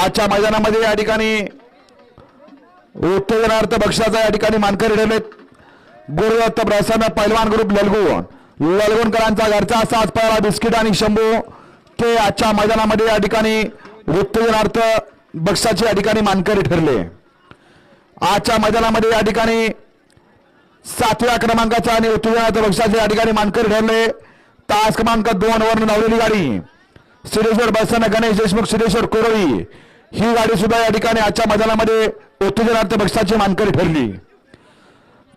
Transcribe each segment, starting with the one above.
आजच्या मैदानामध्ये या ठिकाणी उत्तेजनार्थ बक्षाचा या ठिकाणी मानकरी ठरलेत. गुरुदत्त प्रसन्न पैलवान ग्रुप ललगुण ललगुणकरांचा घरचा साज पहिला बिस्किट आणि शंभू. ते आजच्या मैदानामध्ये या ठिकाणी उत्तेजनार्थ बक्षाचे या ठिकाणी मानकरी ठरले. आजच्या मैदानामध्ये या ठिकाणी सातव्या क्रमांकाचा आणि उत्तेजनार्थ बक्षाचे या ठिकाणी मानकरी ठरले. तास क्रमांक दोन वर नवलेली गाडी. सिद्धेश्वर बसताना गणेश देशमुख सिद्धेश्वर कोरळी. ही गाडी सुद्धा या ठिकाणी आजच्या मैदानामध्ये उत्तेजनार्थ बक्षाची मानकरी ठरली.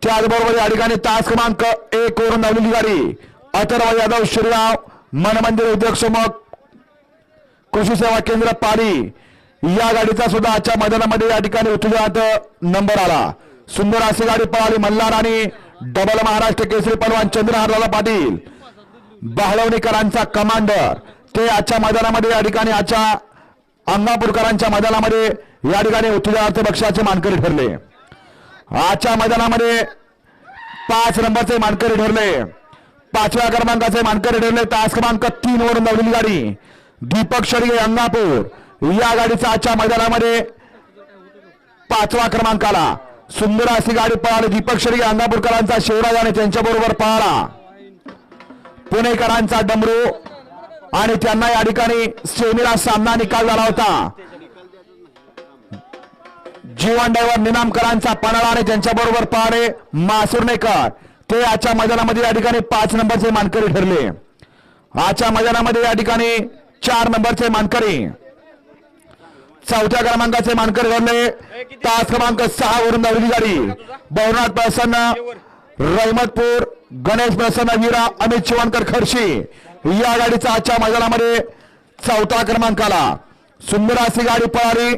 त्याचबरोबर या ठिकाणी तास क्रमांक एक वरून धावलेली गाडी अथर्व यादव श्रीराव मनमंदिर उद्योग समूह कृषी सेवा केंद्र पारी या गाडीचा सुद्धा आजच्या मैदानामध्ये या ठिकाणी उत्तेजनार्थ नंबर आला. सुंदर अशी गाडी पळाली मल्हार आणि डबल महाराष्ट्र केसरी पलवान चंद्रहारलाला पाटील. बहलवणीकरांचा कमांडर. ते आजच्या मैदानामध्ये या ठिकाणी आजच्या अंगापूरकरांच्या मैदानामध्ये या ठिकाणी उत्तेजनार्थ बक्षाचे मानकरी ठरले. आजच्या मैदानामध्ये पाच नंबरचे मानकरी ठरले. पाचव्या क्रमांकाचे मानकरी ठरले. तास क्रमांक तीन वरून धावलेली गाडी. दीपक शडगे अंगापूर या गाडीचा आजच्या मैदानामध्ये पाचवा क्रमांक आला. सुंदर अशी गाडी पळाली. दीपक शडगे अंगापूरकरांचा शिवराज आणि त्यांच्याबरोबर पळाला. पुणेकरांचा डमरू. आणि त्यांना या ठिकाणी सेमीला सामना निकाल झाला होता. जीवन डायव्हर निनामकरांचा पणाला आणि त्यांच्याबरोबर पाहणे मासुर्णेकर ते आजच्या मैदानामध्ये या ठिकाणी पाच नंबरचे मानकरी ठरले. आजच्या मैदानामध्ये या ठिकाणी चार नंबरचे मानकरी. चौथ्या क्रमांकाचे मानकरी ठरले. तास क्रमांक सहा वरून धावलेली गाडी बहुनाथ प्रसन्न रहमतपूर गणेश प्रसन्न वीरा अमित चिवणकर खर्शी या गाडीचा आजच्या मैदानामध्ये चौथा क्रमांक आला सुंदर अशी गाडी पळाली.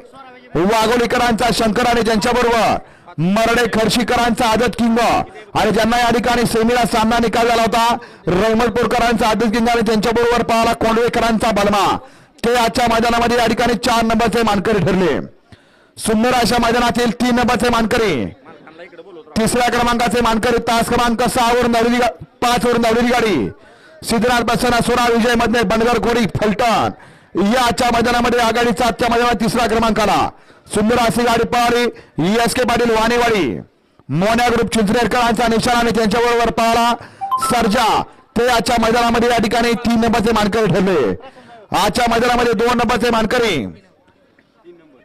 वाघोलीकरांचा शंकर आणि त्यांच्याबरोबर मरडे खर्शीकरांचा आदत किंग आणि ज्यांना या ठिकाणी सेमीला सामना निकाल झाला होता रहमतपूरकरांचा आदत किंग आणि त्यांच्याबरोबर पळाला कोंडवेकरांचा बलमा. ते आजच्या मैदानामध्ये या ठिकाणी चार नंबरचे मानकरी ठरले. सुंदर अशा मैदानातील तीन नंबरचे मानकरी. तिसऱ्या क्रमांकाचे मानकरी तास क्रमांक सहा वरून धावलेली गा- पाच वरून धावलेली गाडी. सिद्धनाथ बसना सोना विजय मधने बनगर गोरी फलटण. याच्या मैदानामध्ये आघाडीचा आजच्या मैदानात तिसरा क्रमांक आला सुंदर अशी गाडी पळाली S K Patil Vanewadi. Monya group चिंचनेरकरांचा निशाणाने त्यांच्याबरोबर पळाला सर्जा ते आजच्या मैदानामध्ये या ठिकाणी तीन नंबरचे मानकरी ठरले. आजच्या मैदानामध्ये दोन नंबरचे मानकरी.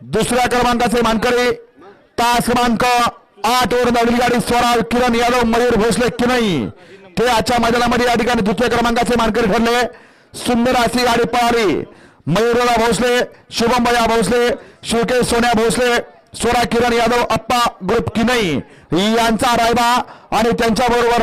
दुसऱ्या क्रमांकाचे मानकरी तास क्रमांक आठ वरून धावलेली गाडी स्वराज किरण यादव मयूर भोसले किनई ते आजच्या मैदानामध्ये या ठिकाणी द्वितीय क्रमांकाचे मानकरी ठरले सुंदर अशी गाडी पळाली. मयुरला भोसले शुभम भया भोसले शिवकेश सोन्या भोसले सोरा किरण यादव अप्पा ग्रुप किनई यांचा रायबा आणि त्यांच्या बरोबर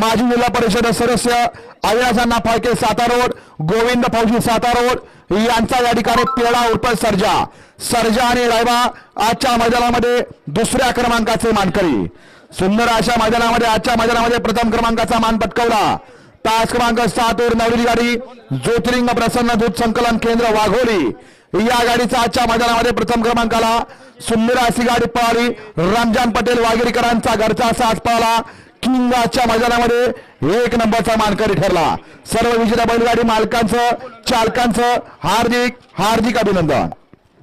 माजी जिल्हा परिषद सदस्य अविनाशांना फाळके सातारोड गोविंद फौजी सातारोड यांचा या ठिकाणी पेडा उर्फ सर्जा. सर्जा आणि रायबा आजच्या मैदानामध्ये दुसऱ्या क्रमांकाचे मानकरी. सुंदर अशा मैदानामध्ये आजच्या मैदानामध्ये प्रथम क्रमांकाचा मान पटकावला. तास क्रमांक सात वर नवरी गाडी ज्योतिर्लिंग प्रसन्न दूध संकलन केंद्र वाघोली. या गाडीचा आजच्या मैदानामध्ये प्रथम क्रमांकाला सुंदर अशी गाडी पळाली. रमजान पटेल वाघेरीकरांचा घरचा साथ पळाला. किंग आजच्या मैदानामध्ये एक नंबरचा मानकरी ठरला. सर्व विजेत्या बैलगाडी मालकांचं चालकांचं हार्दिक हार्दिक अभिनंदन.